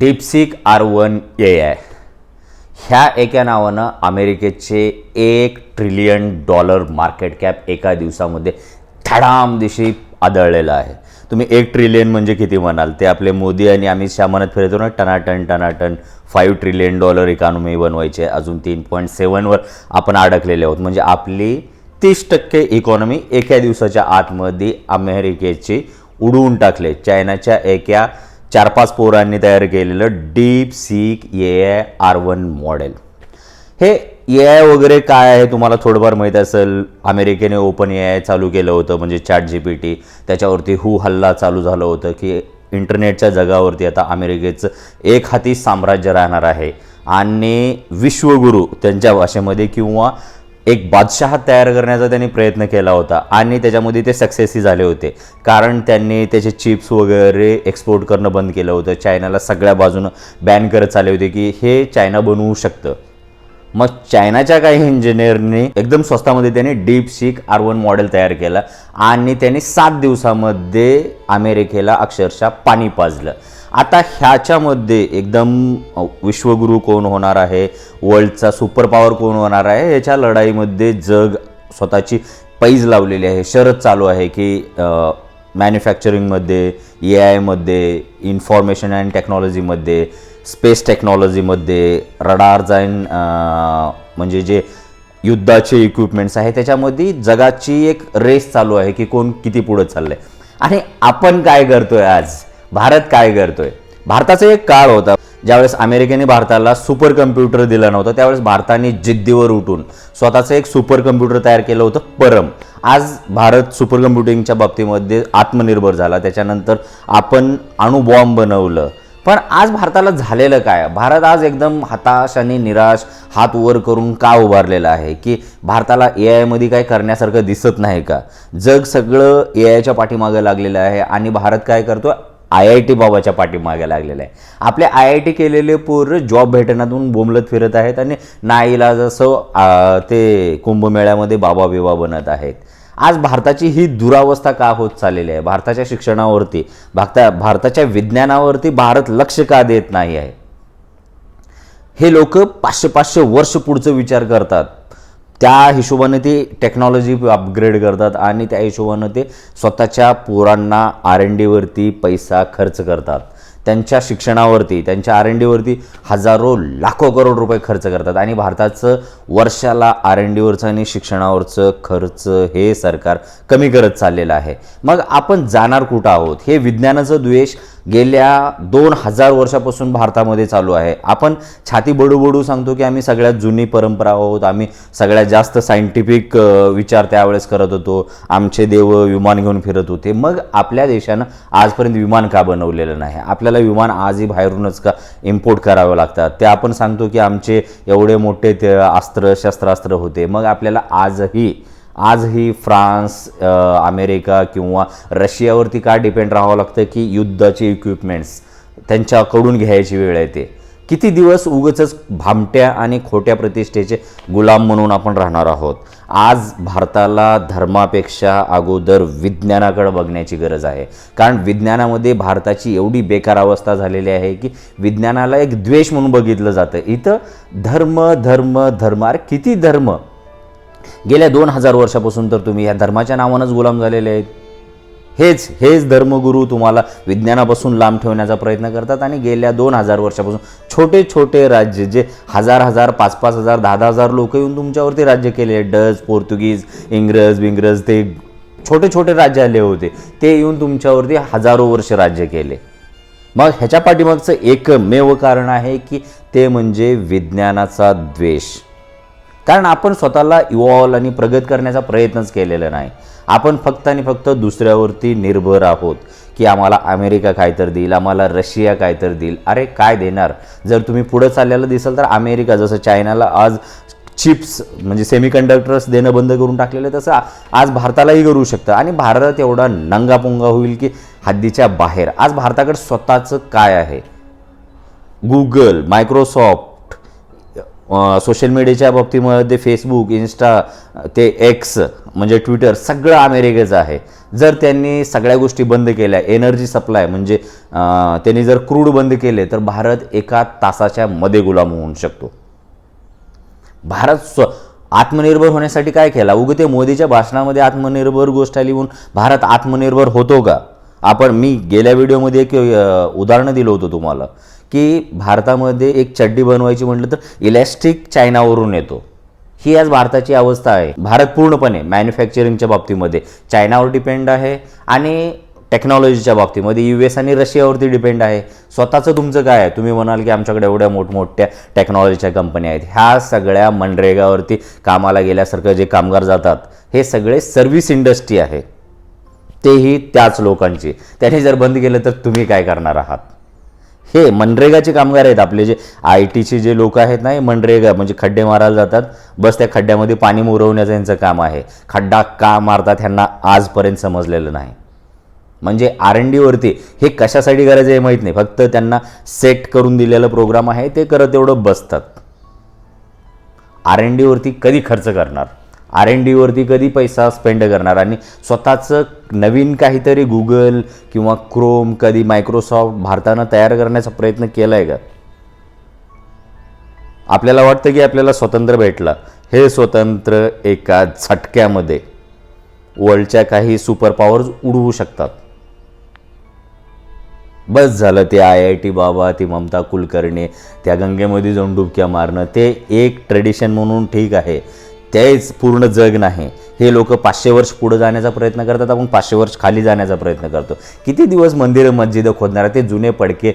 DeepSeek R one A I. ह्या एका नावानं अमेरिकेचे एक ट्रिलियन डॉलर मार्केट कॅप एका दिवसामध्ये थडाम दिशी आदळलेलं आहे. तुम्ही एक ट्रिलियन म्हणजे किती म्हणाल? ते आपले मोदी आणि अमित शहा म्हणत फिरतो ना टनाटन टनाटन फाईव्ह ट्रिलियन डॉलर इकॉनॉमी बनवायची. आहे अजून तीन पॉईंट सेवनवर आपण अडकलेले आहोत. म्हणजे आपली तीस टक्के इकॉनॉमी एका दिवसाच्या आतमध्ये अमेरिकेची उडवून टाकले. चायनाच्या एका चार पाच पोरांनी तयार केलेलं DeepSeek A I R one model. हे ए आय वगैरे काय आहे तुम्हाला थोडंफार माहीत असेल अमेरिकेने ओपन ए आय चालू केलं होतं म्हणजे चॅट जी पी टी त्याच्यावरती हू हल्ला चालू झालं होतं की इंटरनेटच्या जगावरती आता अमेरिकेचं एक हाती साम्राज्य राहणार आहे. आणि विश्वगुरू त्यांच्या भाषेमध्ये किंवा एक बादशहा तयार करण्याचा त्यांनी प्रयत्न केला होता आणि त्याच्यामध्ये ते सक्सेसही झाले होते. कारण त्यांनी त्याचे चिप्स वगैरे एक्सपोर्ट करणं बंद केलं होतं. चायनाला सगळ्या बाजूनं बॅन करत चालले होते की हे चायना बनवू शकतं. मग चायनाच्या काही इंजिनियरनी एकदम स्वस्तामध्ये त्यांनी DeepSeek R one model तयार केलं आणि त्यांनी सात दिवसामध्ये अमेरिकेला अक्षरशः पाणी पाजलं. आता ह्याच्यामध्ये एकदम विश्वगुरू कोण होणार आहे? वर्ल्डचा सुपर पॉवर कोण होणार आहे? याच्या लढाईमध्ये जग स्वतःची पैज लावलेली आहे. शरद चालू आहे की मॅन्युफॅक्चरिंगमध्ये ए आयमध्ये इन्फॉर्मेशन अँड टेक्नॉलॉजीमध्ये स्पेस टेक्नॉलॉजीमध्ये रडार जाईन म्हणजे जे युद्धाचे इक्विपमेंट्स आहे त्याच्यामध्ये जगाची एक रेस चालू आहे की कोण किती पुढं चाललं आहे आणि आपण काय करतो आहे आज? भारत काय करतोय? भारताचा एक काळ होता ज्यावेळेस अमेरिकेने भारताला सुपर कम्प्युटर दिलं नव्हतं त्यावेळेस भारताने जिद्दीवर उठून स्वतःचं एक सुपर कम्प्युटर तयार केलं होतं परम. आज भारत सुपर कम्प्युटिंगच्या बाबतीमध्ये आत्मनिर्भर झाला त्याच्यानंतर आपण अणुबॉम्ब बनवलं. पण आज भारताला झालेलं काय? भारत आज एकदम हताश आणि निराश हात वर करून का उभारलेला आहे? की भारताला ए आयमध्ये काय करण्यासारखं दिसत नाही का? जग सगळं ए आयच्या पाठीमागं लागलेलं आहे आणि भारत काय करतो आय आय टी बाबाच्या पाठीमागे लागलेलं आहे. आपले आय आय टी केलेले पोरं जॉब भेटण्यातून बोंबलत फिरत आहेत आणि नाईला जसं ते कुंभमेळ्यामध्ये बाबा बिबा बनत आहेत. आज भारताची ही दुरावस्था का होत चाललेली आहे? भारताच्या शिक्षणावरती भारता भारताच्या विज्ञानावरती भारत लक्ष का देत नाही आहे? हे लोक पाचशे पाचशे वर्ष पुढचं विचार करतात. त्या हिशोबाने ते टेक्नॉलॉजी अपग्रेड करतात आणि त्या हिशोबानं ते स्वतःच्या पोरांना आर एन डीवरती पैसा खर्च करतात. त्यांच्या शिक्षणावरती त्यांच्या आर एन डीवरती हजारो लाखो करोड रुपये खर्च करतात. आणि भारताचं वर्षाला आर एन डीवरचं आणि शिक्षणावरचं खर्च हे सरकार कमी करत चाललेलं आहे. मग आपण जाणार कुठं आहोत? हे विज्ञानाचं द्वेष गेल्या दोन हजार वर्षापासून भारतामध्ये चालू आहे. आपण छाती बडूबडू सांगतो की आम्ही सगळ्यात जुनी परंपरा आहोत. आम्ही सगळ्यात जास्त सायंटिफिक विचार त्यावेळेस करत होतो. आमचे देव विमान घेऊन फिरत होते. मग आपल्या देशानं आजपर्यंत विमान का बनवलेलं नाही? आपल्याला विमान आजही बाहेरूनच का इम्पोर्ट करावं लागतात? ते आपण सांगतो की आमचे एवढे मोठे ते अस्त्र शस्त्रास्त्र होते. मग आपल्याला आजही आजही फ्रान्स अमेरिका किंवा रशियावरती का डिपेंड राहावं लागतं की युद्धाचे इक्विपमेंट्स त्यांच्याकडून घ्यायची वेळ येते किती दिवस उगच भामट्या आणि खोट्या प्रतिष्ठेचे गुलाम म्हणून आपण राहणार आहोत. आज भारताला धर्मापेक्षा अगोदर विज्ञानाकडे बघण्याची गरज आहे. कारण विज्ञानामध्ये भारताची एवढी बेकार अवस्था झालेली आहे की विज्ञानाला एक द्वेष म्हणून बघितलं जातं. इथं धर्म धर्म धर्म अरे किती धर्म? गेल्या दोन हजार वर्षापासून तर तुम्ही या धर्माच्या नावानंच गुलाम झालेले आहेत. हेच हेच धर्मगुरू तुम्हाला विज्ञानापासून लांब ठेवण्याचा प्रयत्न करतात आणि गेल्या दोन हजार वर्षापासून छोटे छोटे राज्य जे हजार हजार पाच पाच हजार दहा दहा हजार लोक येऊन तुमच्यावरती राज्य केले डच पोर्तुगीज इंग्रज बिंग्रज ते छोटे छोटे राज्य आले होते. ते येऊन तुमच्यावरती हजारो वर्ष राज्य केले. मग ह्याच्या पाठीमागचं एकमेव कारण आहे की ते म्हणजे विज्ञानाचा द्वेष. कारण आपण स्वतःला इव्हॉल्व आणि प्रगत करण्याचा प्रयत्नच केलेला नाही. आपण फक्त आणि फक्त दुसऱ्यावरती निर्भर आहोत की आम्हाला अमेरिका काय तर देईल आम्हाला रशिया काय तर देईल. अरे काय देणार? जर तुम्ही पुढं चाललेलं दिसाल तर अमेरिका जसं चायनाला आज चिप्स म्हणजे सेमीकंडक्टर्स देणं बंद करून टाकलेलं तसं आज भारतालाही करू शकतं. आणि भारत एवढा नंगापुंगा होईल की हद्दीच्या बाहेर. आज भारताकडे स्वतःचं काय आहे? गुगल मायक्रोसॉफ्ट सोशल मीडियाच्या बाबतीमध्ये फेसबुक इन्स्टा ते एक्स म्हणजे ट्विटर सगळं अमेरिकेचं आहे. जर त्यांनी सगळ्या गोष्टी बंद केल्या एनर्जी सप्लाय म्हणजे त्यांनी जर क्रूड बंद केले तर भारत एका तासाच्या मध्ये गुलाम होऊ शकतो. भारत स्व आत्मनिर्भर होण्यासाठी काय केला? उगं ते मोदीच्या भाषणामध्ये आत्मनिर्भर गोष्ट लिहून भारत आत्मनिर्भर होतो का? आपण मी गेल्या व्हिडिओमध्ये एक उदाहरणं दिलं होतं तुम्हाला. की भारतामध्ये एक चड्डी बनवायची म्हटलं तर इलॅस्टिक चायनावरून येतो. ही आज भारताची अवस्था आहे. भारत पूर्णपणे मॅन्युफॅक्चरिंगच्या बाबतीमध्ये चायनावर डिपेंड आहे आणि टेक्नॉलॉजीच्या बाबतीमध्ये यू एस आणि रशियावरती डिपेंड आहे. स्वतःचं तुमचं काय आहे? तुम्ही म्हणाल की आमच्याकडे एवढ्या मोठमोठ्या टेक्नॉलॉजीच्या कंपन्या आहेत. ह्या सगळ्या मनरेगावरती कामाला गेल्यासारखं जे कामगार जातात हे सगळे सर्व्हिस इंडस्ट्री आहे. तेही त्याच लोकांची. त्याने जर बंद केलं तर तुम्ही काय करणार आहात? हे मनरेगाचे कामगार आहेत आपले जे आय टीचे जे लोक आहेत ना हे मनरेगा म्हणजे खड्डे मारायला जातात. बस त्या खड्ड्यामध्ये पाणी मुरवण्याचं यांचं काम आहे. खड्डा का मारतात ह्यांना आजपर्यंत समजलेलं नाही. म्हणजे आर एन डीवरती हे कशासाठी करायचं हे माहीत नाही. फक्त त्यांना सेट करून दिलेलं प्रोग्राम आहे ते करत एवढं बसतात. आर एन डीवरती कधी खर्च करणार? आर एन डीवरती कधी पैसा स्पेंड करणार? आणि स्वतःचं नवीन काहीतरी गुगल किंवा क्रोम कधी मायक्रोसॉफ्ट भारतानं तयार करण्याचा प्रयत्न केला आहे का? आपल्याला वाटतं की आपल्याला स्वतंत्र भेटलं. हे स्वतंत्र एका झटक्यामध्ये वर्ल्डच्या काही सुपर पॉवर्स उडवू शकतात. बस झालं ते आय आय टी बाबा ती ममता कुलकर्णी त्या गंगेमध्ये जाऊन डुबक्या मारणं. ते एक ट्रेडिशन म्हणून ठीक आहे. तेच पूर्ण जग नाही. हे लोक पाचशे वर्ष पुढे जाण्याचा प्रयत्न करतात आपण पाचशे वर्ष खाली जाण्याचा प्रयत्न करतो. किती दिवस मंदिरं मस्जिदं खोदणार ते जुने पडके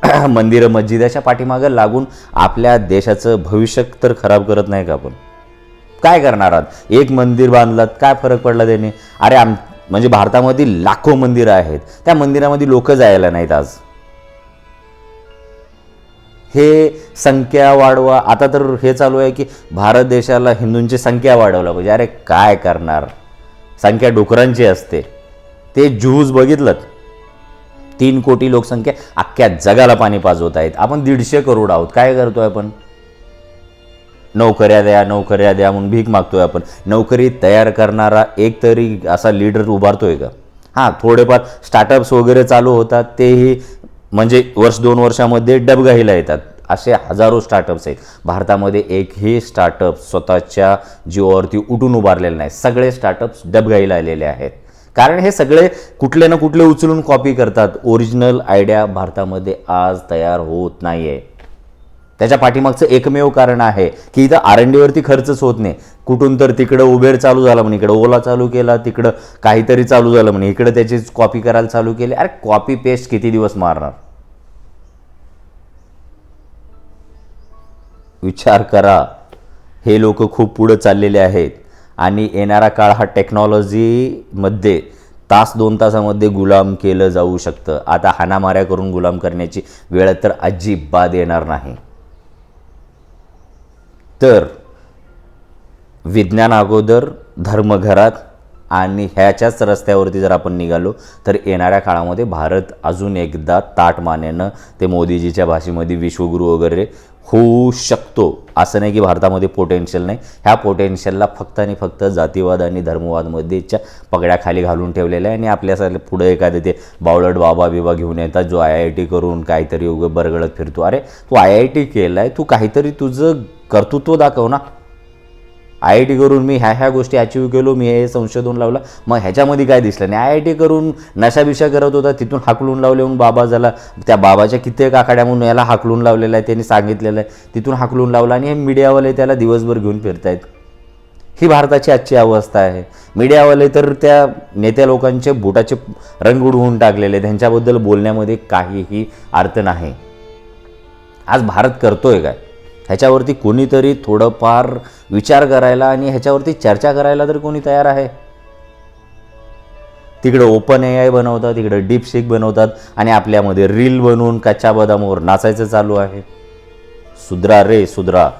मंदिरं मस्जिदाच्या पाठीमागं लागून आपल्या देशाचं भविष्य तर खराब करत नाही का आपण? काय करणार आहात? एक मंदिर बांधलात काय फरक पडला त्याने? अरे आम म्हणजे भारतामध्ये लाखो मंदिरं आहेत. त्या मंदिरामध्ये लोक जायला नाहीत आज. हे संख्या वाढवा. आता तर हे चालू आहे की भारत देशाला हिंदूंची संख्या वाढवला पाहिजे. अरे काय करणार? संख्या डुकरांची असते. ते ज्यूज बघितलं? तीन कोटी लोकसंख्या अख्ख्या जगाला पाणी पाजवत आहेत. आपण दीडशे करोड आहोत. काय करतोय आपण? नोकऱ्या द्या नोकऱ्या द्या म्हणून भीक मागतोय आपण. नोकरी तयार करणारा एक तरी असा लीडर उभारतोय का? हां थोडेफार स्टार्टअप्स वगैरे चालू होतात. तेही म्हणजे वर्ष दोन वर्षामध्ये डबघाईला येतात. असे हजारो स्टार्टअप्स आहेत. भारतामध्ये एकही स्टार्टअप स्वतःच्या जीवावरती उठून उभारलेले नाही. सगळे स्टार्टअप्स डबघाईला आलेले आहेत. कारण हे सगळे कुठले ना कुठले उचलून कॉपी करतात. ओरिजिनल आयडिया भारतामध्ये आज तयार होत नाही आहे त्याच्या पाठीमागचं एकमेव कारण आहे की इथं आरंडीवरती खर्चच होत नाही. कुठून तर तिकडं उबेर चालू झाला म्हणे इकडं ओला चालू केला तिकडं काहीतरी चालू झालं म्हणे इकडं त्याचीच कॉपी करायला चालू केली. अरे कॉपी पेस्ट किती दिवस मारणार? विचार करा. हे लोक खूप पुढं चाललेले आहेत. आणि येणारा काळ हा टेक्नॉलॉजीमध्ये तास दोन तासामध्ये गुलाम केलं जाऊ शकतं. आता हाणामाऱ्या करून गुलाम करण्याची वेळ तर अजिबात येणार नाही. तर विज्ञान अगोदर धर्म घरात आणि ह्याच्याच रस्त्यावरती जर आपण निघालो तर येणाऱ्या काळामध्ये भारत अजून एकदा ताट मानेनं ते मोदीजीच्या भाषेमध्ये विश्वगुरू वगैरे होऊ शकतो. असं नाही की भारतामध्ये पोटेन्शियल नाही. ह्या पोटेन्शियलला फक्त आणि फक्त जातीवाद आणि धर्मवादमध्येच्या पगड्याखाली घालून ठेवलेलं आहे आणि आपल्यासाठी पुढे एखादे ते बावळट बाबा बिबा घेऊन येतात जो आय आय टी करून काहीतरी उगं बरगळत फिरतो. अरे तू आय आय टी केला आहे तू काहीतरी तुझं कर्तृत्व दाखव ना. आय आय टी करून मी ह्या ह्या गोष्टी अचीव केलो मी हे संशोधन लावलं. मग ह्याच्यामध्ये काय दिसलं नाही? आय आय टी करून नशाबिशा करत होता तिथून हाकलून लावले म्हणून बाबा झाला. त्या बाबाच्या कित्येक आखाड्या म्हणून याला हाकलून लावलेलं आहे त्यांनी सांगितलेलं आहे. तिथून हाकलून लावलं आणि हे मीडियावाले त्याला दिवसभर घेऊन फिरतायत. ही भारताची आजची अवस्था आहे. मीडियावाले तर त्या नेत्या लोकांचे बुटाचे रंग उडवून टाकलेले त्यांच्याबद्दल बोलण्यामध्ये काहीही अर्थ नाही. आज भारत करतोय काय? ह्याच्यावरती कोणीतरी थोडंफार विचार करायला आणि ह्याच्यावरती चर्चा करायला तर कोणी तयार आहे. तिकडं ओपन ए आय बनवतात तिकडं डीप शेक बनवतात आणि आपल्यामध्ये रील बनवून कच्च्या बदामावर नाचायचं चालू आहे. सुधरा रे सुधरा.